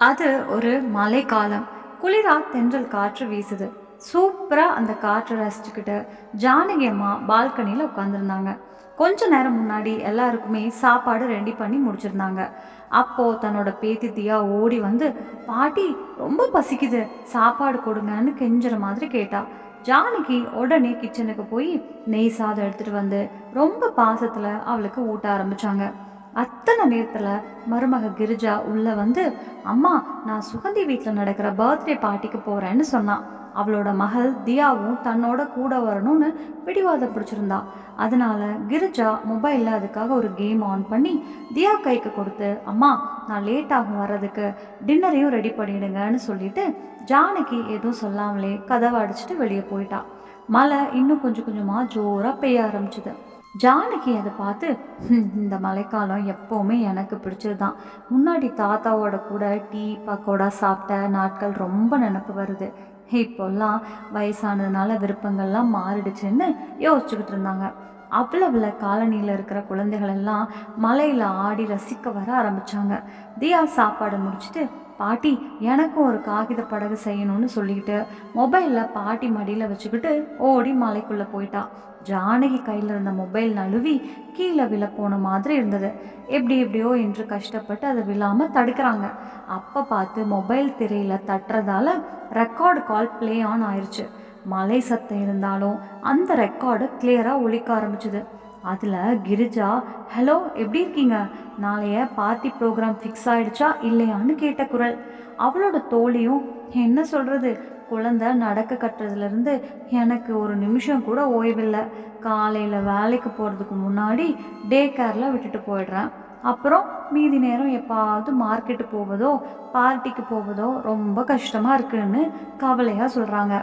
அது ஒரு மழைக்காலம். குளிரா தென்றல் காற்று வீசுது. சூப்பராக அந்த காற்றை ரசிச்சுக்கிட்டு ஜானகி அம்மா பால்கனியில் உட்காந்துருந்தாங்க கொஞ்ச நேரம் முன்னாடி எல்லாருக்குமே சாப்பாடு ரெடி பண்ணி முடிச்சிருந்தாங்க. அப்போது தன்னோட பேத்தி தியா ஓடி வந்து பாட்டி ரொம்ப பசிக்குது. சாப்பாடு கொடுங்கன்னு கெஞ்சுற மாதிரி கேட்டா. ஜானகி உடனே கிச்சனுக்கு போய் நெய் சாதம் எடுத்துட்டு வந்து ரொம்ப பாசத்தில் அவளுக்கு ஊட்ட ஆரம்பிச்சாங்க. அத்தனை நேரத்தில் மருமக கிரிஜா உள்ளே வந்து அம்மா நான் சுகந்தி வீட்டில் நடக்கிற பர்த்டே பார்ட்டிக்கு போகிறேன்னு சொன்னான் அவளோட மகள் தியாவும் தன்னோட கூட வரணும்னு பிடிவாதம் பிடிச்சிருந்தா. அதனால கிரிஜா மொபைலில் அதுக்காக ஒரு கேம் ஆன் பண்ணி தியா கைக்கு கொடுத்து அம்மா நான் லேட் ஆகும் வர்றதுக்கு டின்னரையும் ரெடி பண்ணிடுங்கன்னு சொல்லிட்டு ஜானகி எதுவும் சொல்லாமலே கதவை அடிச்சுட்டு வெளியே போயிட்டா. மழை இன்னும் கொஞ்சம் கொஞ்சமாக ஜோராக பெய்ய ஆரம்பிச்சுது. ஜானகி அதை பார்த்து இந்த மழைக்காலம் எப்போவுமே எனக்கு பிடிச்சது தான் முன்னாடி தாத்தாவோட கூட டீ பக்கோடா சாப்பிட்ட நாட்கள் ரொம்ப நினப்பு வருது. இப்போல்லாம் வயசானதுனால விருப்பங்கள்லாம் மாறிடுச்சுன்னு யோசிச்சுக்கிட்டு இருந்தாங்க. அவ்வளவுல காலனியில் இருக்கிற குழந்தைகள் எல்லாம் மலையில் ஆடி ரசிக்க வர ஆரம்பித்தாங்க தியா சாப்பாடு முடிச்சுட்டு பாட்டி எனக்கும் ஒரு காகித படகு செய்யணும்னு சொல்லிக்கிட்டு மொபைலில் பாட்டி மடியில் வச்சுக்கிட்டு ஓடி மலைக்குள்ளே போயிட்டா. ஜானகி கையில் இருந்த மொபைல் நழுவி கீழே விழ போன மாதிரி இருந்தது. எப்படி எப்படியோ என்று கஷ்டப்பட்டு அதை விழாமல் தடுக்கிறாங்க. அப்போ பார்த்து மொபைல் திரையில் தட்டுறதால ரெக்கார்டு கால் ப்ளே ஆன் ஆயிடுச்சு மலை சத்தம் இருந்தாலும் அந்த ரெக்கார்டு கிளியராக ஒழிக்க ஆரம்பிச்சுது. அதில் கிரிஜா ஹலோ எப்படி இருக்கீங்க? நாளைய பார்ட்டி ப்ரோக்ராம் ஃபிக்ஸ் ஆயிடுச்சா இல்லையான்னு கேட்ட குரல். அவளோட தோழியும் என்ன சொல்கிறது குழந்தை நடக்க கட்டுறதுலேருந்து எனக்கு ஒரு நிமிஷம் கூட ஓய்வில்லை. காலையில் வேலைக்கு போகிறதுக்கு முன்னாடி டே கேரில் விட்டுட்டு போயிடுறேன். அப்புறம் மீதி நேரம் எப்பாவது மார்க்கெட்டு போவதோ பார்ட்டிக்கு போவதோ ரொம்ப கஷ்டமாக இருக்குன்னு கவலையாக சொல்கிறாங்க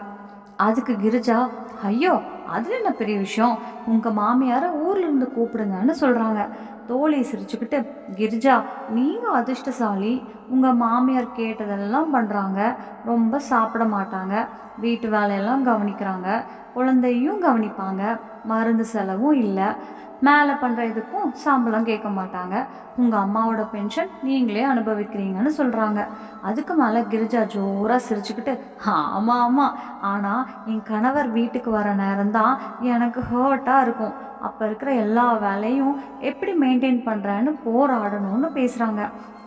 அதுக்கு கிரிஜா ஐயோ அதில் என்ன பெரிய விஷயம்? உங்கள் மாமியாரை ஊரில் இருந்து கூப்பிடுங்கன்னு சொல்கிறாங்க தோழி சிரிச்சுக்கிட்டு கிரிஜா நீங்கள் அதிர்ஷ்டசாலி. உங்கள் மாமியார் கேட்டதெல்லாம் பண்ணுறாங்க ரொம்ப சாப்பிட மாட்டாங்க. வீட்டு வேலையெல்லாம் கவனிக்கிறாங்க. குழந்தையும் கவனிப்பாங்க. மருந்து செலவும் இல்லை. மேலே பண்ணுற இதுக்கும் சம்பளம் கேட்க மாட்டாங்க. உங்கள் அம்மாவோட பென்ஷன் நீங்களே அனுபவிக்கிறீங்கன்னு சொல்கிறாங்க அதுக்கு மேலே கிரிஜா ஜோராக சிரிச்சுக்கிட்டு ஆமாம் ஆமாம் ஆனால் என் கணவர் வீட்டுக்கு வர நேரம்தான் எனக்கு ஹர்ட்டாக இருக்கும். அப்போ இருக்கிற எல்லா வேலையும் எப்படி மெயின்டைன் பண்ணுறேன்னு போராடணும்னு பேசுகிறாங்க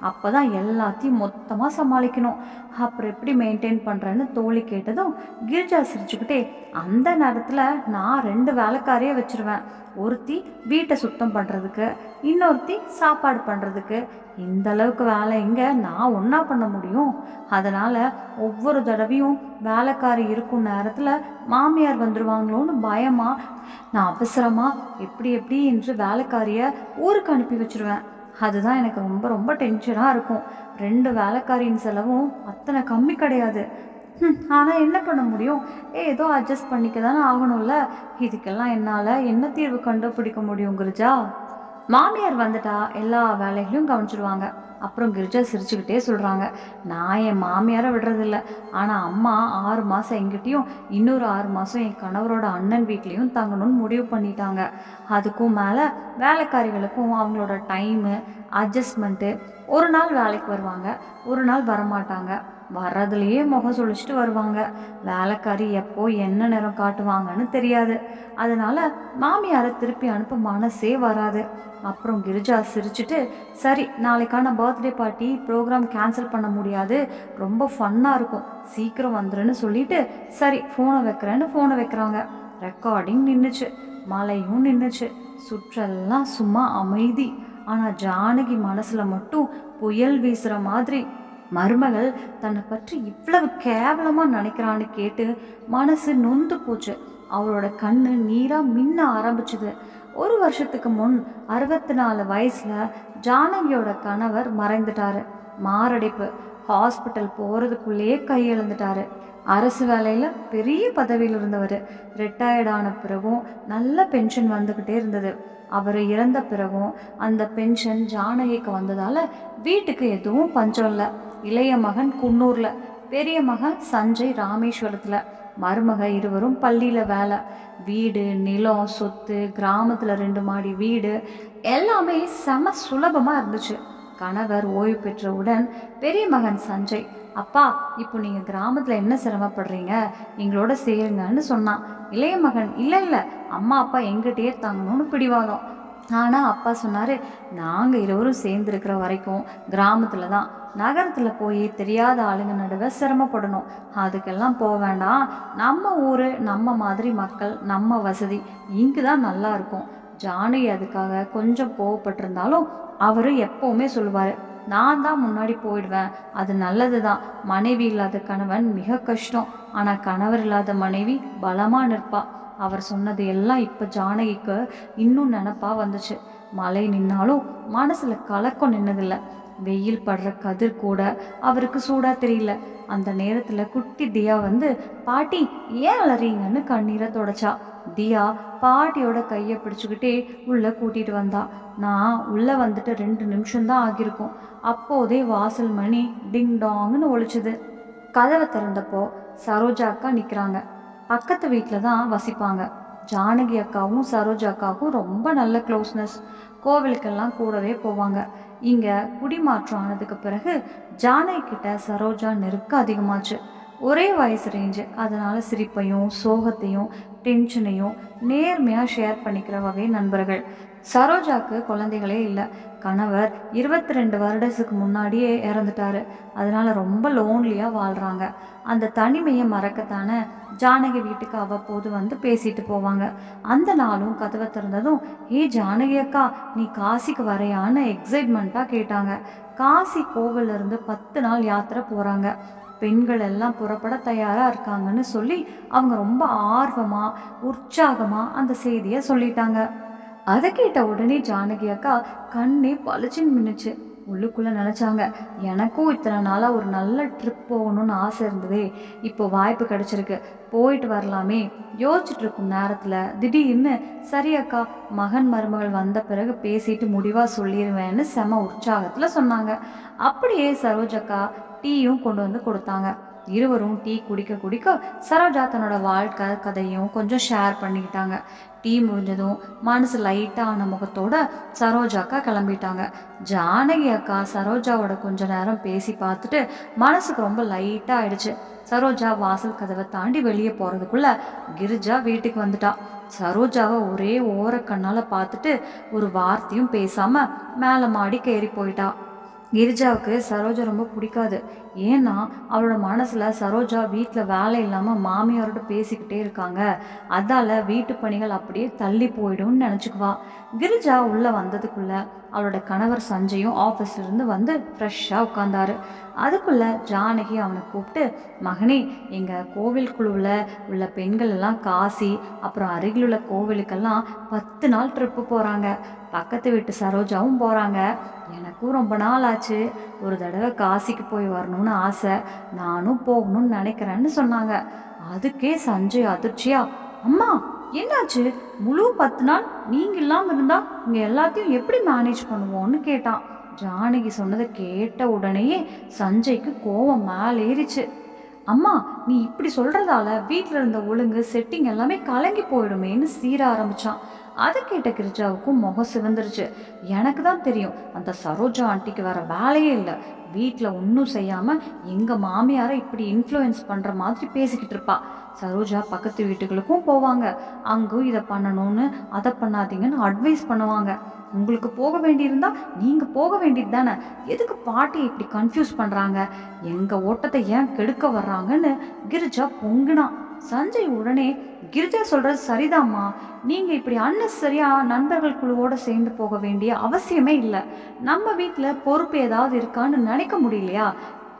அப்போ தான் எல்லாத்தையும் மொத்தமாக சமாளிக்கணும். அப்புறம் எப்படி மெயின்டைன் பண்ணுறேன்னு தோழி கேட்டதும் கிரிஜா சிரிச்சுக்கிட்டே அந்த நேரத்தில் நான் ரெண்டு வேலைக்காரையே வச்சுருவேன். ஒருத்தி வீட்டை சுத்தம் பண்ணுறதுக்கு இன்னொருத்தி சாப்பாடு பண்ணுறதுக்கு இந்த அளவுக்கு வேலை இங்கே நான் ஒன்றா பண்ண முடியும்? அதனால் ஒவ்வொரு தடவையும் வேலைக்காரி இருக்கும் நேரத்தில் மாமியார் வந்துடுவாங்களோன்னு பயமாக நான் அவசரமாக எப்படி எப்படி என்று வேலைக்காரியை ஊருக்கு அனுப்பி வச்சிருவேன். அதுதான் எனக்கு ரொம்ப ரொம்ப டென்ஷனாக இருக்கும். ரெண்டு வேலைக்காரியின் செலவும் அத்தனை கம்மி கிடையாது. ஆனால் என்ன பண்ண முடியும்? ஏதோ அட்ஜஸ்ட் பண்ணிக்க தானே ஆகணும்ல? இதுக்கெல்லாம் என்னால் என்ன தீர்வு கண்டுபிடிக்க முடியும் கிரிஜா? மாமியார் வந்துட்டா எல்லா வேலைகளையும் கவனிச்சிடுவாங்க அப்புறம் கிரிஜா சிரிச்சுக்கிட்டே சொல்கிறாங்க நான் என் மாமியாரை விடுறதில்ல. ஆனால் அம்மா ஆறு மாதம் எங்கிட்டையும் இன்னொரு ஆறு மாதம் என் கணவரோட அண்ணன் வீட்லேயும் தங்கணும்னு முடிவு பண்ணிட்டாங்க. அதுக்கும் மேலே வேலைக்காரிகளுக்கும் அவங்களோட டைமு அட்ஜஸ்ட்மெண்ட்டு ஒரு நாள் வேலைக்கு வருவாங்க ஒரு நாள் வரமாட்டாங்க. வர்றதுலேயே முகம் சுழிச்சிட்டு வருவாங்க. வேலைக்காரி எப்போ என்ன நேரம் காட்டுவாங்கன்னு தெரியாது. அதனால மாமியாரை திருப்பி அனுப்ப மனசே வராது. அப்புறம் கிரிஜா சிரிச்சுட்டு சரி நாளைக்கான பர்த்டே பார்ட்டி ப்ரோக்ராம் கேன்சல் பண்ண முடியாது. ரொம்ப ஃபன்னாக இருக்கும். சீக்கிரம் வந்துருன்னு சொல்லிட்டு சரி ஃபோனை வைக்கிறேன்னு ஃபோனை வைக்கிறாங்க. ரெக்கார்டிங் நின்றுச்சு மழையும் நின்றுச்சு சுற்றெல்லாம் சும்மா அமைதி. ஆனால் ஜானகி மனசில் மட்டும் புயல் வீசுகிற மாதிரி மருமகள் தன்னை பற்றி இவ்வளவு கேவலமாக நினைக்கிறான்னு கேட்டு மனசு நொந்து போச்சு. அவளோட கண்ணு நீராக மின்ன ஆரம்பிச்சுது. ஒரு வருஷத்துக்கு முன் அறுபத்தி நாலு வயசில் ஜானகியோட கணவர் மறைந்துட்டாரு. மாரடைப்பு. ஹாஸ்பிட்டல் போகிறதுக்குள்ளேயே கையெழுந்துட்டாரு. அரசு வேலையில் பெரிய பதவியில் இருந்தவர். ரிட்டையர்ட் ஆன பிறகும் நல்ல பென்ஷன் வந்துக்கிட்டே இருந்தது. அவர் இறந்த பிறகும் அந்த பென்ஷன் ஜானகிக்கு வந்ததால் வீட்டுக்கு எதுவும் பஞ்சம் இல்லை. இளைய மகன் குன்னூரில் பெரிய மகன் சஞ்சய் ராமேஸ்வரத்தில். மருமக இருவரும் பள்ளியில் வேலை. வீடு நிலம் சொத்து கிராமத்தில் ரெண்டு மாடி வீடு எல்லாமே செம சுலபமாக இருந்துச்சு. கணவர் ஓய்வு பெற்றவுடன் பெரிய மகன் சஞ்சய் அப்பா இப்போ நீங்கள் கிராமத்தில் என்ன சிரமப்படுறீங்க? எங்களோட சேருங்கன்னு சொன்னான். இளைய மகன் இல்லை இல்லை அம்மா அப்பா எங்கிட்டயே தங்கணும்னு பிடிவாதம். ஆனால் அப்பா சொன்னார் நாங்கள் இருவரும் சேர்ந்துருக்கிற வரைக்கும் கிராமத்தில் தான் நகரத்தில் போய் தெரியாத ஆளுங்க நடுவே சிரமப்படணும். அதுக்கெல்லாம் போக வேண்டாம். நம்ம ஊர் நம்ம மாதிரி மக்கள் நம்ம வசதி இங்கு தான் நல்லா இருக்கும். ஜானகி அதுக்காக கொஞ்சம் கோவப்பட்டிருந்தாலும் அவர் எப்போவுமே சொல்லுவார் நான் தான் முன்னாடி போயிடுவேன். அது நல்லது தான் மனைவி இல்லாத கணவன் மிக கஷ்டம். ஆனால் கணவர் இல்லாத மனைவி பலமாக நிற்பா. அவர் சொன்னது எல்லாம் இப்போ ஜானகிக்கு இன்னும் நினப்பா வந்துச்சு. மழை நின்னாலும் மனசில் கலக்கம் நின்னதில்லை. வெயில் படுற கதிர் கூட அவருக்கு சூடாக தெரியல. அந்த நேரத்தில் குட்டி தியா வந்து பாட்டி ஏன் அலறீங்கன்னு கண்ணீரை தொடச்சா? தியா பாட்டியோட கையை பிடிச்சிக்கிட்டே உள்ளே கூட்டிட்டு வந்தா. நான் உள்ளே வந்துட்டு ரெண்டு நிமிஷம்தான் ஆகியிருக்கும். அப்போதே வாசல் மணி டிங் டாங்னு ஒழிச்சுது கதவை திறந்தப்போ சரோஜா அக்கா நிற்கிறாங்க பக்கத்து வீட்டில் தான் வசிப்பாங்க. ஜானகி அக்காவும் சரோஜா அக்காவும் ரொம்ப நல்ல க்ளோஸ்னஸ். கோவிலுக்கெல்லாம் கூடவே போவாங்க. இங்கே குடிமாற்றம் ஆனதுக்கு பிறகு ஜானை கிட்ட சரோஜா நெருக்கம் அதிகமாச்சு. ஒரே வயசு ரேஞ்சு அதனால் சிரிப்பையும் சோகத்தையும் டென்ஷனையும் நேர்மையாக ஷேர் பண்ணிக்கிற வகை நண்பர்கள். சரோஜாக்கு குழந்தைகளே இல்லை. கணவர் இருபத்தி ரெண்டு வருடத்துக்கு முன்னாடியே இறந்துட்டாரு. அதனால ரொம்ப லோன்லியாக வாழ்கிறாங்க அந்த தனிமையை மறக்கத்தானே ஜானகி வீட்டுக்கு அவ்வப்போது வந்து பேசிட்டு போவாங்க. அந்த நாளும் கதவை திறந்ததும் ஏ ஜானகி அக்கா நீ காசிக்கு வரையான்னு எக்ஸைட்மெண்ட்டாக கேட்டாங்க. காசி கோவிலிருந்து பத்து நாள் யாத்திரை போகிறாங்க பெண்கள் எல்லாம் புறப்பட தயாராக இருக்காங்கன்னு சொல்லி அவங்க ரொம்ப ஆர்வமாக உற்சாகமாக அந்த செய்தியை சொல்லிட்டாங்க. அதை கேட்ட உடனே ஜானகி அக்கா கண்ணே பளிச்சுன்னு மின்னுச்சு. உள்ளுக்குள்ளே நினச்சாங்க எனக்கும் இத்தனை நாளாக ஒரு நல்ல ட்ரிப் போகணும்னு ஆசை இருந்ததே. இப்போ வாய்ப்பு கிடச்சிருக்கு. போயிட்டு வரலாமே. யோசிச்சுட்டு இருக்கும் நேரத்தில் திடீர்னு சரி அக்கா மகன் மருமகள் வந்த பிறகு பேசிட்டு முடிவாக சொல்லிடுவேன்னு செம உற்சாகத்தில் சொன்னாங்க. அப்படியே சரோஜக்கா டீயும் கொண்டு வந்து கொடுத்தாங்க. இருவரும் டீ குடிக்க குடிக்க சரோஜா தன்னோட வாழ்க்கை கதையும் கொஞ்சம் ஷேர் பண்ணிக்கிட்டாங்க. டீ முடிஞ்சதும் மனசு லைட்டான முகத்தோட சரோஜாக்கா கிளம்பிட்டாங்க. ஜானகி அக்கா சரோஜாவோட கொஞ்ச நேரம் பேசி பார்த்துட்டு மனசுக்கு ரொம்ப லைட்டாக ஆயிடுச்சு. சரோஜா வாசல் கதவை தாண்டி வெளியே போகிறதுக்குள்ள கிரிஜா வீட்டுக்கு வந்துட்டா. சரோஜாவை ஒரே ஓரக்கண்ணால் பார்த்துட்டு ஒரு வார்த்தையும் பேசாமல் மேலே மாடிக்கு ஏறி போயிட்டா. கிரிஜாவுக்கு சரோஜா ரொம்ப பிடிக்காது. ஏன்னா அவளோட மனசில் சரோஜா வீட்டில் வேலை இல்லாமல் மாமியாரோட பேசிக்கிட்டே இருக்காங்க. அதால் வீட்டு பணிகள் அப்படியே தள்ளி போயிடும்னு நினச்சிக்குவா. கிரிஜா உள்ளே வந்ததுக்குள்ளே அவளோட கணவர் சஞ்சயும் ஆஃபீஸ்லேருந்து வந்து ஃப்ரெஷ்ஷாக உட்காந்தாரு அதுக்குள்ளே ஜானகி அவனை கூப்பிட்டு மகனே எங்கள் கோவில் குழுவில் உள்ள பெண்கள் எல்லாம் காசி அப்புறம் அருகில் உள்ள கோவிலுக்கெல்லாம் பத்து நாள் ட்ரிப்பு போகிறாங்க பக்கத்து வீட்டு சரோஜாவும் போகிறாங்க எனக்கும் ரொம்ப நாள் ஆச்சு. ஒரு தடவை காசிக்கு போய் வரணும்னு ஆசை. நானும் போகணும்னு நினைக்கிறேன்னு சொன்னாங்க. அதுக்கே சஞ்சய் அதிர்ச்சியா அம்மா என்னாச்சு? முழு பத்து நாள் நீங்க இல்லாம இருந்தால் இங்க எல்லாத்தையும் எப்படி மேனேஜ் பண்ணுவோன்னு கேட்டான். ஜானகி சொன்னதை கேட்ட உடனேயே சஞ்சய்க்கு கோவம் மேலேறிச்சு அம்மா நீ இப்படி சொல்கிறதால வீட்டில் இருந்த ஒழுங்கு செட்டிங் எல்லாமே கலங்கி போயிடுமேன்னு சீர ஆரம்பிச்சான். அதை கேட்ட கிரிஜாவுக்கும் முகம் சிவந்துருச்சு. எனக்கு தான் தெரியும் அந்த சரோஜா ஆண்டிக்கு வர வேலையே இல்லை. வீட்டில் ஒன்றும் செய்யாமல் எங்கள் மாமியாரை இப்படி இன்ஃப்ளூயன்ஸ் பண்ணுற மாதிரி பேசிக்கிட்டு இருப்பா. சரோஜா பக்கத்து வீட்டுகளுக்கும் போவாங்க. அங்கும் இதை பண்ணணும்னு அதை பண்ணாதீங்கன்னு அட்வைஸ் பண்ணுவாங்க. உங்களுக்கு போக வேண்டியிருந்தா நீங்கள் போக வேண்டியது தானே. எதுக்கு பாட்டி இப்படி கன்ஃபியூஸ் பண்ணுறாங்க எங்கள் ஓட்டத்தை ஏன் கெடுக்க வர்றாங்கன்னு கிரிஜா பொங்குனா. சஞ்சய் உடனே கிரிஜா சொல்கிறது சரிதாம்மா. நீங்கள் இப்படி அன்னெசரியாக நண்பர்கள் குழுவோட சேர்ந்து போக வேண்டிய அவசியமே இல்லை. நம்ம வீட்டில் பொறுப்பு ஏதாவது இருக்கான்னு நினைக்க முடியலையா?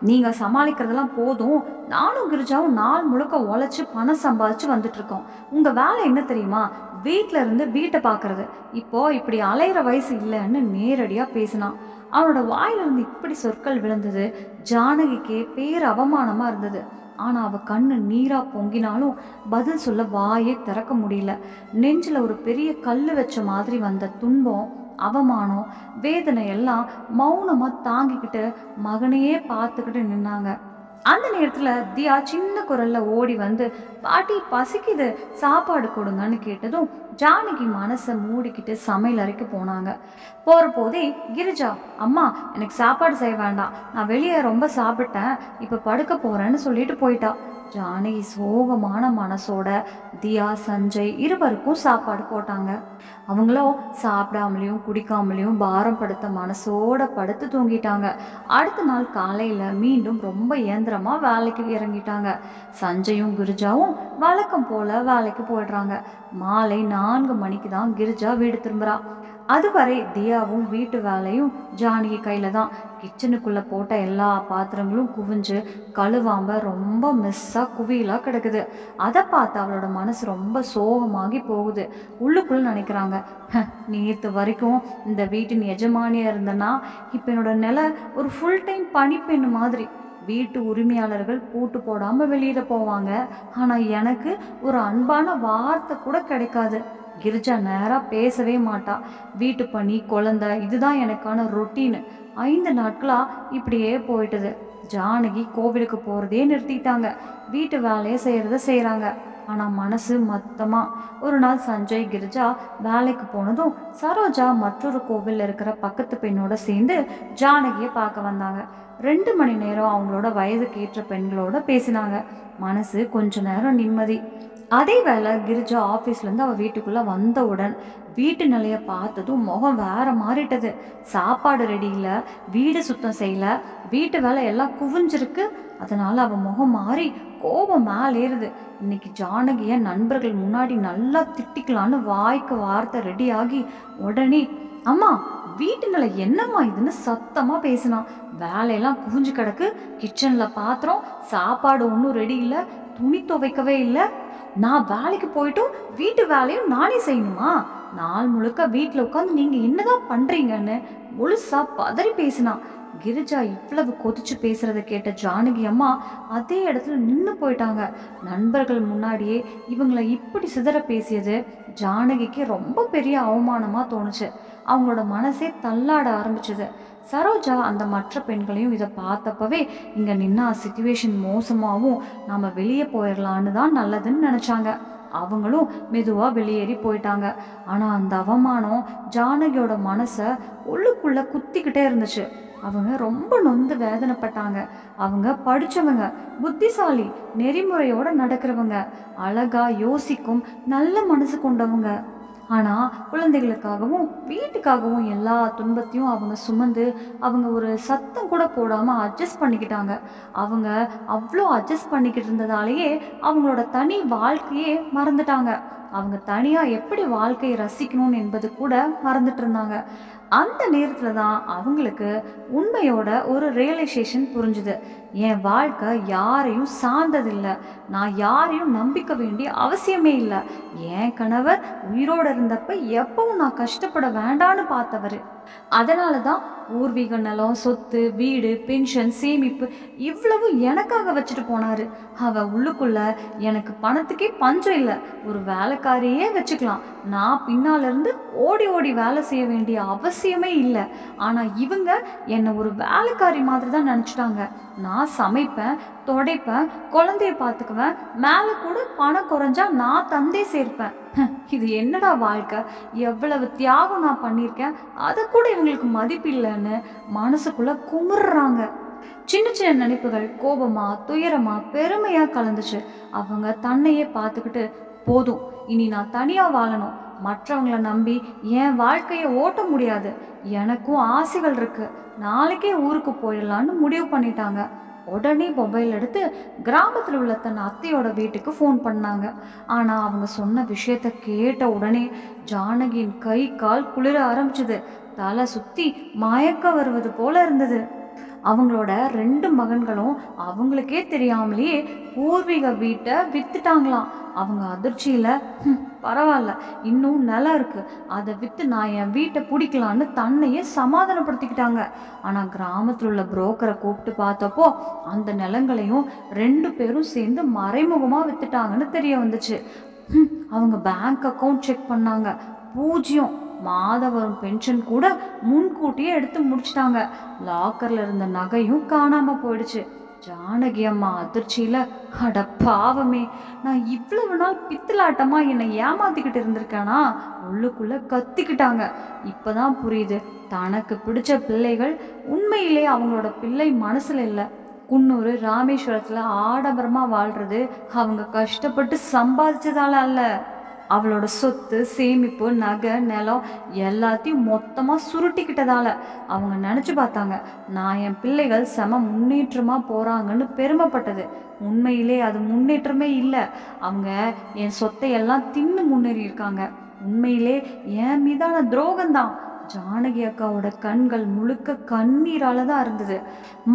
நீங்கள் சமாளிக்கிறதெல்லாம் போதும். நானும் கிரிஜாவும் நாள் முழுக்க உழைச்சி பணம் சம்பாதிச்சு வந்துட்டு இருக்கோம் உங்கள் வேலை என்ன தெரியுமா? வீட்டில் இருந்து வீட்டை பார்க்கறது இப்போ இப்படி அலையிற வயசு இல்லைன்னு நேரடியாக பேசினான். அவனோட வாயிலிருந்து இப்படி சொற்கள் விழுந்தது. ஜானகிக்கே பேர் அவமானமாக இருந்தது. ஆனால் அவ கண்ணு நீரா பொங்கினாலும் பதில் சொல்ல வாயே திறக்க முடியல. நெஞ்சில் ஒரு பெரிய கல் வச்ச மாதிரி வந்த துன்பம் அவமானம் வேதனை எல்லாம் மௌனமாக தாங்கிக்கிட்டு மகனையே பார்த்துக்கிட்டு நின்னாங்க. அந்த நேரத்தில் தியா சின்ன குரல்ல ஓடி வந்து பாட்டி பசிக்குது. சாப்பாடு கொடுங்கன்னு கேட்டதும் ஜானகி மனசை மூடிக்கிட்டு சமையல் அறைக்கு போனாங்க. போகிற போதே கிரிஜா அம்மா எனக்கு சாப்பாடு செய்ய வேண்டாம். நான் வெளியே ரொம்ப சாப்பிட்டேன். இப்போ படுக்க போறேன்னு சொல்லிட்டு போயிட்டா. ஜானகி சோகமான மனசோட தியா சஞ்சய் இருவருக்கும் சாப்பாடு போட்டாங்க. அவங்களோ சாப்பிடாமலையும் குடிக்காமலையும் பாரம் படுத்த மனசோட படுத்து தூங்கிட்டாங்க. அடுத்த நாள் காலையில் மீண்டும் ரொம்ப இயந்திரமாக வேலைக்கு இறங்கிட்டாங்க. சஞ்சயும் கிரிஜாவும் வழக்கம் போல் வேலைக்கு போயிடுறாங்க. மாலை நான்கு மணிக்கு தான் கிரிஜா வீடு திரும்புகிறா அதுவரை தியாவும் வீட்டு வேலையும் ஜானகி கையில் தான். கிச்சனுக்குள்ளே போட்ட எல்லா பாத்திரங்களும் குவிஞ்சு கழுவாம ரொம்ப மிஸ்ஸாக குவியலாக கிடக்குது. அதை பார்த்து அவளோட மனசு ரொம்ப சோகமாகி போகுது. உள்ளுக்குள்ள நினைக்கிறாங்க நேற்று வரைக்கும் இந்த வீட்டின் எஜமானியாக இருந்தேன்னா இப்போ என்னோட நிலை ஒரு ஃபுல் டைம் பணிப்பெண்ணு மாதிரி. வீட்டு உரிமையாளர்கள் பூட்டு போடாமல் வெளியில் போவாங்க. ஆனால் எனக்கு ஒரு அன்பான வார்த்தை கூட கிடைக்காது. கிரிஜா நேராக பேசவே மாட்டா. வீட்டு பணி குழந்தை இதுதான் எனக்கான ரொட்டீனு. ஐந்து நாட்களாக இப்படியே போயிட்டுது. ஜானகி கோவிலுக்கு போகிறதே நிறுத்திட்டாங்க. வீட்டு வேலையை செய்கிறத செய்கிறாங்க ஆனால் மனசு மொத்தமாக ஒரு நாள் சஞ்சய் கிரிஜா வேலைக்கு போனதும் சரோஜா மற்றொரு கோவிலில் இருக்கிற பக்கத்து பெண்ணோட சேர்ந்து ஜானகியை பார்க்க வந்தாங்க. ரெண்டு மணி நேரம் அவங்களோட வயதுக்கு ஏற்ற பெண்களோட பேசினாங்க. மனசு கொஞ்ச நேரம் நிம்மதி. அதே வேளை கிரிஜா ஆஃபீஸ்லேருந்து அவள் வீட்டுக்குள்ளே வந்தவுடன் வீட்டு நிலையை பார்த்ததும் முகம் வேற மாறிட்டது. சாப்பாடு ரெடி இல்லை வீடு சுத்தம் செய்யல வீட்டு வேலை எல்லாம் குவிஞ்சிருக்கு. அதனால் அவள் முகம் மாறி கோபம் மேலே ஏறுது. இன்னைக்கு ஜானகியை நண்பர்கள் முன்னாடி நல்லா திட்டிக்கலான்னு வாய்க்கு வார்த்தை ரெடி ஆகி உடனே அம்மா வீட்டு நிலை என்னம்மா இதுன்னு சத்தமாக பேசினான் வேலையெல்லாம் குவிஞ்சு கிடக்கு. கிச்சனில் பாத்திரம் சாப்பாடு ஒன்றும் ரெடி இல்லை. துணி துவைக்கவே இல்லை. நான் வேலைக்கு போயிட்டும் வீட்டு வேலையும் நானே செய்யணுமா? நாள் முழுக்க வீட்டில் உட்காந்து நீங்கள் என்னதான் பண்ணுறீங்கன்னு முழுசா பதறி பேசினான் கிரிஜா இவ்வளவு கொதிச்சு பேசுறத கேட்ட ஜானகி அம்மா அதே இடத்துல நின்று போயிட்டாங்க. நண்பர்கள் முன்னாடியே இவங்களை இப்படி சிதற பேசியது ஜானகிக்கு ரொம்ப பெரிய அவமானமாக தோணுச்சு. அவங்களோட மனசே தள்ளாட ஆரம்பிச்சது. சரோஜா அந்த மற்ற பெண்களையும் இதை பார்த்தப்பவே இங்கே நின்னா சுச்சுவேஷன் மோசமாகவும் நாம் வெளியே போயிடலான்னு தான் நல்லதுன்னு நினச்சாங்க. அவங்களும் மெதுவாக வெளியேறி போயிட்டாங்க. ஆனால் அந்த அவமானம் ஜானகியோட மனசை உள்ளுக்குள்ளே குத்திக்கிட்டே இருந்துச்சு. அவங்க ரொம்ப நொந்து வேதனைப்பட்டாங்க. அவங்க படித்தவங்க புத்திசாலி நெறிமுறையோடு நடக்கிறவங்க அழகா யோசிக்கும் நல்ல மனசு கொண்டவங்க. ஆனால் குழந்தைகளுக்காகவும் வீட்டுக்காகவும் எல்லா துன்பத்தையும் அவங்க சுமந்து அவங்க ஒரு சத்தம் கூட போடாமல் அட்ஜஸ்ட் பண்ணிக்கிட்டாங்க. அவங்க அவ்வளோ அட்ஜஸ்ட் பண்ணிக்கிட்டு இருந்ததாலேயே அவங்களோட தனி வாழ்க்கையே மறந்துட்டாங்க. அவங்க தனியாக எப்படி வாழ்க்கையை ரசிக்கணும்னு என்பது கூட மறந்துட்டு இருந்தாங்க. அந்த நேரத்தில் தான் அவங்களுக்கு உண்மையோட ஒரு ரியலைசேஷன் புரிஞ்சுது. என் வாழ்க்கை யாரையும் சார்ந்ததில்லை. நான் யாரையும் நம்பிக்க வேண்டிய அவசியமே இல்லை. என் கணவர் உயிரோடு இருந்தப்ப எப்பவும் நான் கஷ்டப்பட வேண்டான்னு பார்த்தவர். அதனால தான் பூர்வீக நிலம் சொத்து வீடு பென்ஷன் சேமிப்பு இவ்வளவு எனக்காக வச்சுட்டு போனாரு. அவ உள்ளுக்குள்ள எனக்கு பணத்துக்கே பஞ்சம் இல்லை. ஒரு வேலைக்காரியே வச்சுக்கலாம். நான் பின்னால இருந்து ஓடி ஓடி வேலை செய்ய வேண்டிய அவசியமே இல்லை. ஆனால் இவங்க என்னை ஒரு வேலைக்காரி மாதிரி தான் நினச்சிட்டாங்க. நான் சமைப்பேன் துடைப்பேன் குழந்தைய பார்த்துக்குவேன் மேலே கூட பணம் குறைஞ்சா நான் தந்தே சேர்ப்பேன். இது என்னடா வாழ்க்கை? எவ்வளவு தியாகம் நான் பண்ணியிருக்கேன் அதை கூட இவங்களுக்கு மதிப்பில்லைன்னு மனசுக்குள்ளே குமுறுறாங்க. சின்ன சின்ன நினைப்புகள் கோபமா துயரமா பெருமையாக கலந்துச்சு. அவங்க தன்னையே பார்த்துக்கிட்டு போதும் இனி நான் தனியாக வாழணும். மற்றவங்கள நம்பி என் வாழ்க்கையை ஓட்ட முடியாது. எனக்கும் ஆசைகள் இருக்கு. நாளைக்கே ஊருக்கு போயிடலான்னு முடிவு பண்ணிட்டாங்க. உடனே மொபைல் எடுத்து கிராமத்தில் உள்ள தன் அத்தையோட வீட்டுக்கு ஃபோன் பண்ணாங்க. ஆனால் அவங்க சொன்ன விஷயத்த கேட்ட உடனே ஜானகியின் கை கால் குளிர ஆரம்பிச்சது. தலை சுற்றி மயக்க வருவது போல இருந்தது. அவங்களோட ரெண்டு மகன்களும் அவங்களுக்கே தெரியாமலேயே பூர்வீக வீட்டை வித்துட்டாங்களாம். அவங்க அதிர்ச்சியில் பரவாயில்ல இன்னும் நிலம் இருக்கு. அதை விற்று நான் என் வீட்டை பிடிக்கலான்னு தன்னையே சமாதானப்படுத்திக்கிட்டாங்க. ஆனால் கிராமத்தில் உள்ள புரோக்கரை கூப்பிட்டு பார்த்தப்போ அந்த நிலங்களையும் ரெண்டு பேரும் சேர்ந்து மறைமுகமாக வித்துட்டாங்கன்னு தெரிய வந்துச்சு. அவங்க பேங்க் அக்கௌண்ட் செக் பண்ணாங்க. பூஜ்ஜியம். மாதம் வரும் பென்ஷன் கூட முன்கூட்டியே எடுத்து முடிச்சிட்டாங்க. லாக்கர்ல இருந்த நகையும் காணாம போயிடுச்சு. ஜானகி அம்மா அதிர்ச்சியில் அட பாவமே நான் இவ்வளவு நாள் பித்தலாட்டமா என்னை ஏமாத்திக்கிட்டு இருந்திருக்கேனா? உள்ளுக்குள்ள கத்திக்கிட்டாங்க. இப்பதான் புரியுது தனக்கு பிடிச்ச பிள்ளைகள் உண்மையிலே அவங்களோட பிள்ளை மனசுல இல்லை. குன்னூர் ராமேஸ்வரத்தில் ஆடம்பரமாக வாழ்றது அவங்க கஷ்டப்பட்டு சம்பாதிச்சதால அல்ல. அவளோட சொத்து சேமிப்பு நகை நிலம் எல்லாத்தையும் மொத்தமாக சுருட்டிக்கிட்டதால அவங்க நினச்சி பார்த்தாங்க நான் என் பிள்ளைகள் செம முன்னேற்றமாக போகிறாங்கன்னு பெருமைப்பட்டது. உண்மையிலே அது முன்னேற்றமே இல்லை. அவங்க என் சொத்தை எல்லாம் தின்னு முன்னேறி இருக்காங்க உண்மையிலே என் மீதான துரோகம்தான். ஜானகி அக்காவோட கண்கள் முழுக்க கண்ணீரால தான் இருந்தது.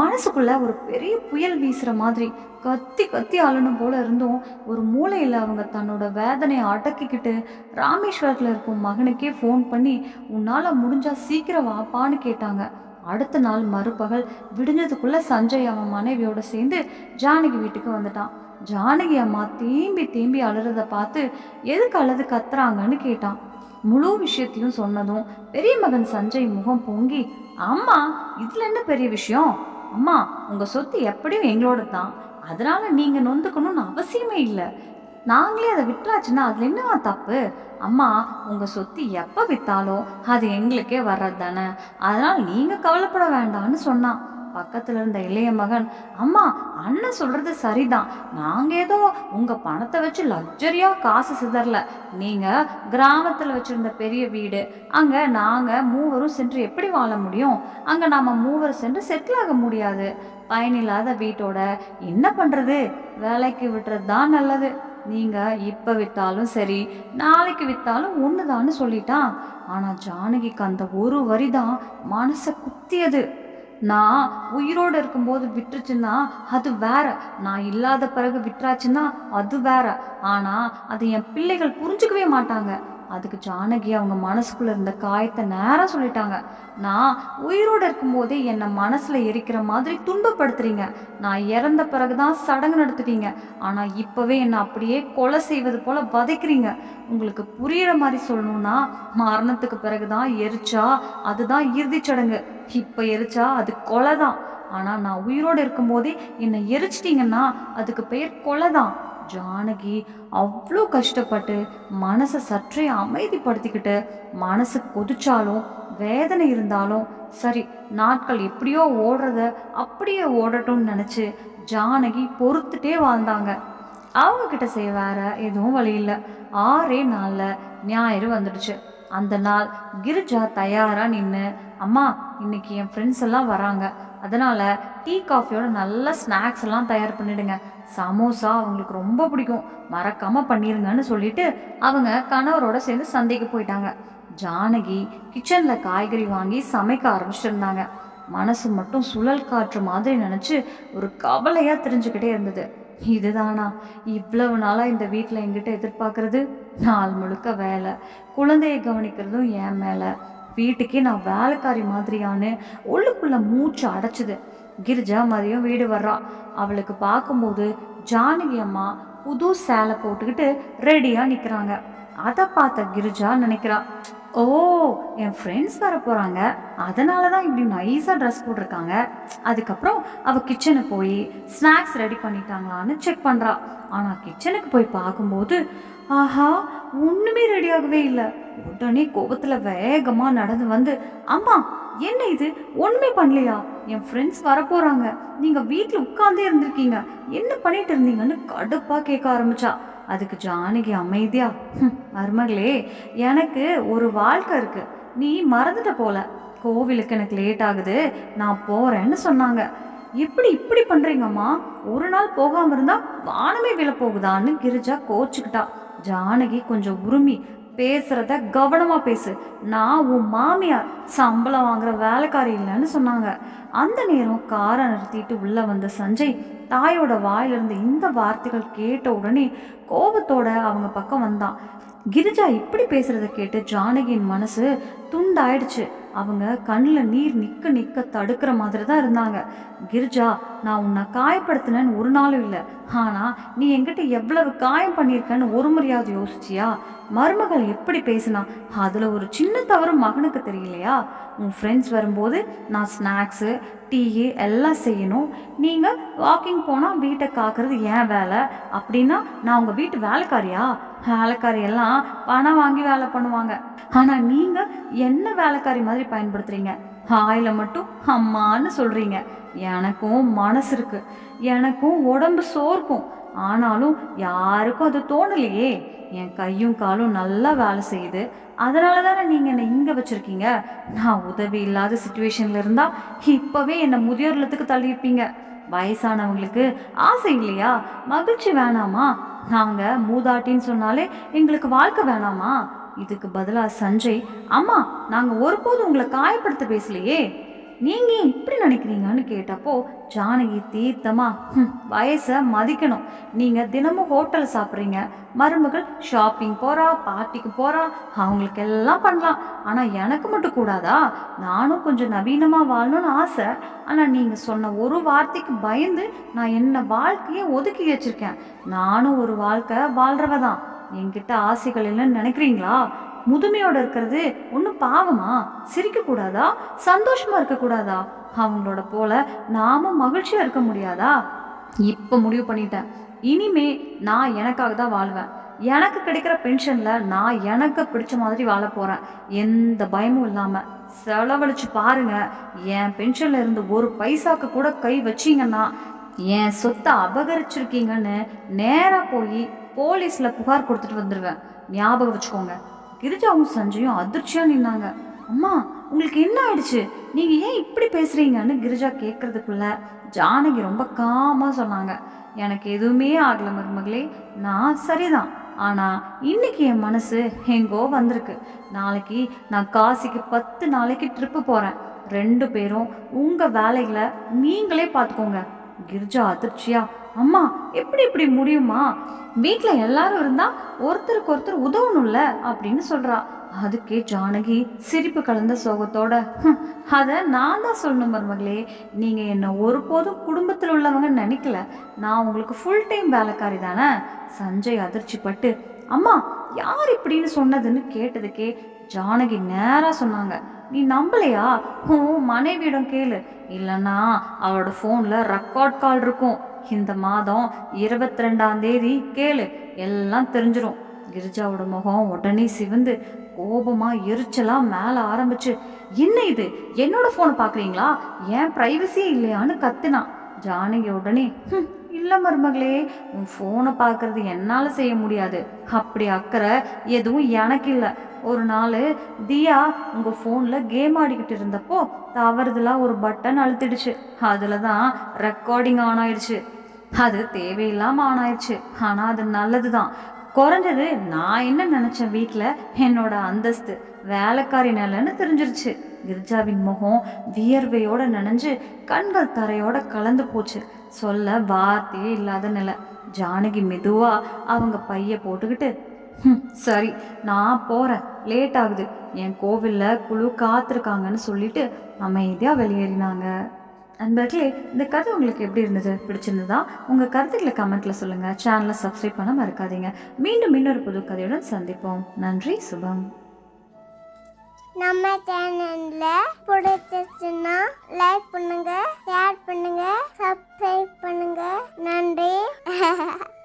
மனசுக்குள்ள ஒரு பெரிய புயல் வீசுற மாதிரி கத்தி கத்தி அழணும் போல இருந்தும் ஒரு மூலையில் அவங்க தன்னோட வேதனையை அடக்கிக்கிட்டு ராமேஸ்வரத்தில் இருக்கும் மகனுக்கே ஃபோன் பண்ணி உன்னால் முடிஞ்சா சீக்கிரம் வாப்பான்னு கேட்டாங்க. அடுத்த நாள் மறுபகல் விடிஞ்சதுக்குள்ள சஞ்சய் அவன் மனைவியோட சேர்ந்து ஜானகி வீட்டுக்கு வந்துட்டான். ஜானகி அம்மா தேம்பி தேம்பி அழுறத பார்த்து எதுக்கு அழுது கத்துறாங்கன்னு கேட்டான். முழு விஷயத்தையும் சொன்னதும் பெரிய மகன் சஞ்சய் முகம் பொங்கி அம்மா இதுல என்ன பெரிய விஷயம்? அம்மா உங்க சொத்து எப்படியும் எங்களோட தான் அதனால நீங்க நொந்துக்கணும்னு அவசியமே இல்லை. நாங்களே அதை விட்டுறாச்சுன்னா அதுல என்னவா தப்பு? அம்மா உங்க சொத்து எப்ப வித்தாலும் அது எங்களுக்கே வர்றது தானே அதனால நீங்க கவலைப்பட வேண்டாம்னு சொன்னான். பக்கத்தில் இருந்த இளைய மகன் அம்மா அண்ணன் சொல்கிறது சரிதான். நாங்கள் ஏதோ உங்கள் பணத்தை வச்சு லக்ஸரியாக காசு சிதறல. நீங்கள் கிராமத்தில் வச்சிருந்த பெரிய வீடு. அங்கே நாங்கள் மூவரும் சென்று எப்படி வாழ முடியும்? அங்கே நாம் மூவர் சென்று செட்டில் ஆக முடியாது. பயனில்லாத வீட்டோட என்ன பண்ணுறது வேலைக்கு விட்டுறது தான் நல்லது. நீங்கள் இப்போ விற்றாலும் சரி நாளைக்கு விற்றாலும் ஒன்று தான்னு சொல்லிட்டான். ஆனால் ஜானகிக்கு அந்த ஒரு வரி தான் மனசை குத்தியது. நான் உயிரோடு இருக்கும்போது விட்டுருச்சுன்னா அது வேற. நான் இல்லாத பிறகு விட்டுறாச்சுன்னா அது வேற. ஆனால் அதை என் பிள்ளைகள் புரிஞ்சுக்கவே மாட்டாங்க. அதுக்கு ஜானகி அவங்க மனசுக்குள்ள இருந்த காயத்தை நேரம் சொல்லிட்டாங்க. நான் உயிரோடு இருக்கும்போதே என்னை மனசில் எரிக்கிற மாதிரி துன்பப்படுத்துறீங்க. நான் இறந்த பிறகுதான் சடங்கு நடத்துவீங்க. ஆனால் இப்போவே என்னை அப்படியே கொலை செய்வது போல வதைக்கிறீங்க. உங்களுக்கு புரிகிற மாதிரி சொல்லணும்னா மரணத்துக்கு பிறகுதான் எரிச்சா அதுதான் இறுதிச் சடங்கு. இப்போ எரிச்சா அது கொலை தான் ஆனால் நான் உயிரோடு இருக்கும்போதே என்னை எரிச்சிட்டிங்கன்னா அதுக்கு பெயர் கொலை தான் ஜானகி அவ்வளோ கஷ்டப்பட்டு மனசை சற்றே அமைதிப்படுத்திக்கிட்டு மனசு கொதிச்சாலும் வேதனை இருந்தாலும் சரி நாட்கள் எப்படியோ ஓடுறத அப்படியே ஓடட்டும்னு நினச்சி ஜானகி பொறுத்துட்டே வாழ்ந்தாங்க. அவங்க கிட்ட செய்ய வேற எதுவும் வழி இல்லை. ஆறே நாளில் ஞாயிறு வந்துடுச்சு. அந்த நாள் கிரிஜா தயாராக நின்று அம்மா இன்னைக்கு என் ஃப்ரெண்ட்ஸ் எல்லாம் வராங்க. அதனால் டீ காஃபியோட நல்ல ஸ்நாக்ஸ் எல்லாம் தயார் பண்ணிடுங்க. சமோசா அவங்களுக்கு ரொம்ப பிடிக்கும். மறக்காமல் பண்ணிருங்கன்னு சொல்லிட்டு அவங்க கணவரோட சேர்ந்து சந்தைக்கு போயிட்டாங்க. ஜானகி கிச்சனில் காய்கறி வாங்கி சமைக்க ஆரம்பிச்சிருந்தாங்க மனசு மட்டும் சுழல் காற்று மாதிரி நினச்சி ஒரு கவலையாக தெரிஞ்சுக்கிட்டே இருந்தது. இதுதானா? இவ்வளவு நாளாக இந்த வீட்டில் எங்கிட்ட எதிர்பார்க்கறது? நாள் முழுக்க வேலை. குழந்தையை கவனிக்கிறதும் என் மேலே. வீட்டுக்கே நான் வேலைக்காரி மாதிரியான உள்ளுக்குள்ள மூச்சு அடைச்சிது. கிரிஜா மதியம் வீடு வர்றா. அவளுக்கு பார்க்கும்போது ஜானகி அம்மா புது சேலை போட்டுக்கிட்டு ரெடியாக நிற்கிறாங்க அதை பார்த்த கிரிஜா நினைக்கிறா ஓ என் ஃப்ரெண்ட்ஸ் வர போகிறாங்க அதனால தான் இப்படி நைஸாக ட்ரெஸ் போட்டிருக்காங்க. அதுக்கப்புறம் அவள் கிச்சனை போய் ஸ்நாக்ஸ் ரெடி பண்ணிட்டாங்களான்னு செக் பண்ணுறா ஆனால் கிச்சனுக்கு போய் பார்க்கும்போது ஆஹா ஒன்றுமே ரெடியாகவே இல்லை. உடனே கோபத்தில் வேகமாக நடந்து வந்து அம்மா என்ன இது? ஒன்றுமே பண்ணலையா? என் ஃப்ரெண்ட்ஸ் வரப்போகிறாங்க நீங்கள் வீட்டில் உட்காந்தே இருந்திருக்கீங்க. என்ன பண்ணிட்டு இருந்தீங்கன்னு கடுப்பாக கேட்க ஆரம்பிச்சா. அதுக்கு ஜானகி அமைதியா மருமகளே எனக்கு ஒரு வாழ்க்கை இருக்கு. நீ மறந்துட்ட போல. கோவிலுக்கு எனக்கு லேட் ஆகுது. நான் போறேன்னு சொன்னாங்க. எப்படி இப்படி பண்றீங்கம்மா. ஒரு நாள் போகாம இருந்தா வானமே விழ போகுதான்னு கிரிஜா கோச்சுக்கிட்டா. ஜானகி கொஞ்சம் உருமி பேசுறத கவனமா பேசு. நான் உன் மாமியார் சம்பளம் வாங்குற வேலைக்காரி இல்லைன்னு சொன்னாங்க. அந்த நேரம் காரை நிறுத்திட்டு உள்ள வந்த சஞ்சய் தாயோட வாயிலிருந்து இந்த வார்த்தைகள் கேட்ட உடனே கோபத்தோட அவங்க பக்கம் வந்தான். கிரிஜா இப்படி பேசுறத கேட்டு ஜானகியின் மனசு துண்டாயிடுச்சு. அவங்க கண்ணில் நீர் நிற்க நிற்க தடுக்கிற மாதிரி தான் இருந்தாங்க. கிரிஜா நான் உன்னை காயப்படுத்தினேன்னு ஒரு நாளும் இல்லை. ஆனால் நீ என்கிட்ட எவ்வளவு காயம் பண்ணியிருக்கன்னு ஒரு முறையாவது யோசிச்சியா? மருமகள் எப்படி பேசினா அதில் ஒரு சின்ன தவறு மகனுக்கு தெரியலையா? உன் ஃப்ரெண்ட்ஸ் வரும்போது நான் ஸ்நாக்ஸு டீ எல்லாம் செய்யணும். நீங்கள் வாக்கிங் போனால் வீட்டை காக்கிறது ஏன் வேலை? அப்படின்னா நான் உங்கள் வீட்டு வேலைக்காரியா? வேலைக்காரி எல்லாம் பணம் வாங்கி வேலை பண்ணுவாங்க. ஆனால் நீங்கள் என்ன வேலைக்காரி மாதிரி பயன்படுத்துறீங்க? ஹாயில் மட்டும் அம்மான்னு சொல்கிறீங்க எனக்கும் மனசு இருக்கு. எனக்கும் உடம்பு சோர்க்கும். ஆனாலும் யாருக்கும் அது தோணலையே. என் கையும் காலும் நல்லா வேலை செய்யுது. அதனால தானே நீங்கள் என்னை இங்கே வச்சுருக்கீங்க? நான் உதவி இல்லாத சுச்சுவேஷனில் இருந்தால் இப்போவே என்னை முதியோர் இல்லத்துக்கு தள்ளியிருப்பீங்க. வயசானவங்களுக்கு ஆசை இல்லையா? மகிழ்ச்சி வேணாமா? நாங்கள் மூதாட்டின்னு சொன்னாலே எங்களுக்கு வாழ்க்கை வேணாமா? இதுக்கு பதிலாக சஞ்சய் அம்மா நாங்கள் ஒருபோதும் உங்களை காயப்படுத்த பேசலையே. நீங்கள் ஏன் இப்படி நினைக்கிறீங்கன்னு கேட்டப்போ ஜானகி தீர்த்தமா? வயசை மதிக்கணும். நீங்கள் தினமும் ஹோட்டல் சாப்பிட்றீங்க. மருமகள் ஷாப்பிங் போகிறா பார்ட்டிக்கு போகிறா அவங்களுக்கு எல்லாம் பண்ணலாம். ஆனால் எனக்கு மட்டும் கூடாதா? நானும் கொஞ்சம் நவீனமாக வாழணும்னு ஆசை. ஆனால் நீங்கள் சொன்ன ஒரு வார்த்தைக்கு பயந்து நான் என்ன வாழ்க்கையை ஒதுக்கி வச்சிருக்கேன். நானும் ஒரு வாழ்க்கை வாழ்கிறவ தான் என்கிட்ட ஆசைகள் இல்லைன்னு நினைக்கிறீங்களா? முதுமையோட இருக்கிறது ஒன்றும் பாவமா? சிரிக்கக்கூடாதா? சந்தோஷமா இருக்கக்கூடாதா? அவங்களோட போல நாமும் மகிழ்ச்சியா இருக்க முடியாதா? இப்போ முடிவு பண்ணிட்டேன். இனிமே நான் எனக்காக தான் வாழ்வேன். எனக்கு கிடைக்கிற பென்ஷனில் நான் எனக்கு பிடிச்ச மாதிரி வாழ போகிறேன் எந்த பயமும் இல்லாமல் செலவழிச்சு பாருங்க. என் பென்ஷன்ல இருந்து ஒரு பைசாக்கு கூட கை வச்சீங்கன்னா என் சொத்தை அபகரிச்சிருக்கீங்கன்னு நேராக போய் போலீஸில் புகார் கொடுத்துட்டு வந்துடுவேன் ஞாபகம் வச்சுக்கோங்க. கிரிஜாவும் சஞ்சயும் அதிர்ச்சியாக நின்னாங்க. அம்மா உங்களுக்கு என்ன ஆயிடுச்சு? நீங்கள் ஏன் இப்படி பேசுகிறீங்கன்னு கிரிஜா கேட்குறதுக்குள்ள ஜானகி ரொம்ப காமாக சொன்னாங்க. எனக்கு எதுவுமே ஆகல மருமகளே. நான் சரிதான். ஆனால் இன்னைக்கு என் மனசு எங்கோ வந்திருக்கு. நாளைக்கு நான் காசிக்கு பத்து நாளைக்கு ட்ரிப்பு போகிறேன் ரெண்டு பேரும் உங்கள் வேலைகளை நீங்களே பார்த்துக்கோங்க கிரிஜா அதிர்ச்சியாக அம்மா எப்படி இப்படி முடியுமா? வீட்டில் எல்லாரும் இருந்தால் ஒருத்தருக்கு ஒருத்தர் உதவணும்ல அப்படின்னு சொல்கிறா அதுக்கே ஜானகி சிரிப்பு கலந்த சோகத்தோட அதை நான் தான் சொல்லணும் மருமகளே. நீங்கள் என்னை ஒருபோதும் குடும்பத்தில் உள்ளவங்க நினைக்கல. நான் உங்களுக்கு ஃபுல் டைம் வேலைக்காரி தானே. சஞ்சய் அதிர்ச்சி பட்டு அம்மா யார் இப்படின்னு சொன்னதுன்னு கேட்டதுக்கே ஜானகி நேராக சொன்னாங்க. நீ நம்பலையா? உன் மனைவியிடம் கேளு. இல்லைன்னா அவளோட ஃபோனில் ரெக்கார்ட் கால் இருக்கும். இந்த மாதம் இருபத்தி ரெண்டாம் தேதி கேளு. எல்லாம் தெரிஞ்சிடும் கிரிஜாவோட முகம் உடனே சிவந்து கோபமா எரிச்சலாக மேல ஆரம்பிச்சு என்ன இது? என்னோட ஃபோனை பார்க்குறீங்களா ஏன் ப்ரைவசி இல்லையான்னு கத்துனான் ஜானகி உடனே இல்லை இல்ல மருமகளே உன் ஃபோனை பார்க்குறது என்னால் செய்ய முடியாது. அப்படி அக்கறை எதுவும் எனக்கு இல்லை. ஒரு நாள் தியா உங்கள் ஃபோனில் கேம் ஆடிக்கிட்டு இருந்தப்போ தவறுதலாக ஒரு பட்டன் அழுத்திடுச்சு. அதில் தான் ரெக்கார்டிங் ஆன் ஆயிடுச்சு. அது தேவையில்லாமல் ஆன் ஆயிடுச்சு. ஆனால் அது நல்லது தான் குறைஞ்சது நான் என்ன நினச்சேன் வீட்டில் என்னோட அந்தஸ்து வேலைக்காரி நிலைன்னு தெரிஞ்சிருச்சு. கிரிஜாவின் முகம் வியர்வையோட நனைஞ்சு கண்கள் தரையோட கலந்து போச்சு. சொல்ல வார்த்தையே இல்லாத நிலை. ஜானகி மெதுவாக அவங்க பைய போட்டுக்கிட்டு சரி நான் போகிறேன் லேட் ஆகுது. என் கோவிலில் குழு காத்திருக்காங்கன்னு சொல்லிட்டு அமைதியாக வெளியேறினாங்க. நண்பர்களே இந்த கதை உங்களுக்கு எப்படி இருந்தது? பிடிச்சிருந்ததா? உங்கள் கருத்துக்களை கமெண்ட்டில் சொல்லுங்கள் சேனலை சப்ஸ்கிரைப் பண்ண மறக்காதீங்க. மீண்டும் இன்னொரு புது கதையுடன் சந்திப்போம். நன்றி சுபம். நம்ம சேனல்ல பிடிச்சிருச்சுன்னா லைக் பண்ணுங்க ஷேர் பண்ணுங்க சப்ஸ்கிரைப் பண்ணுங்க. நன்றி.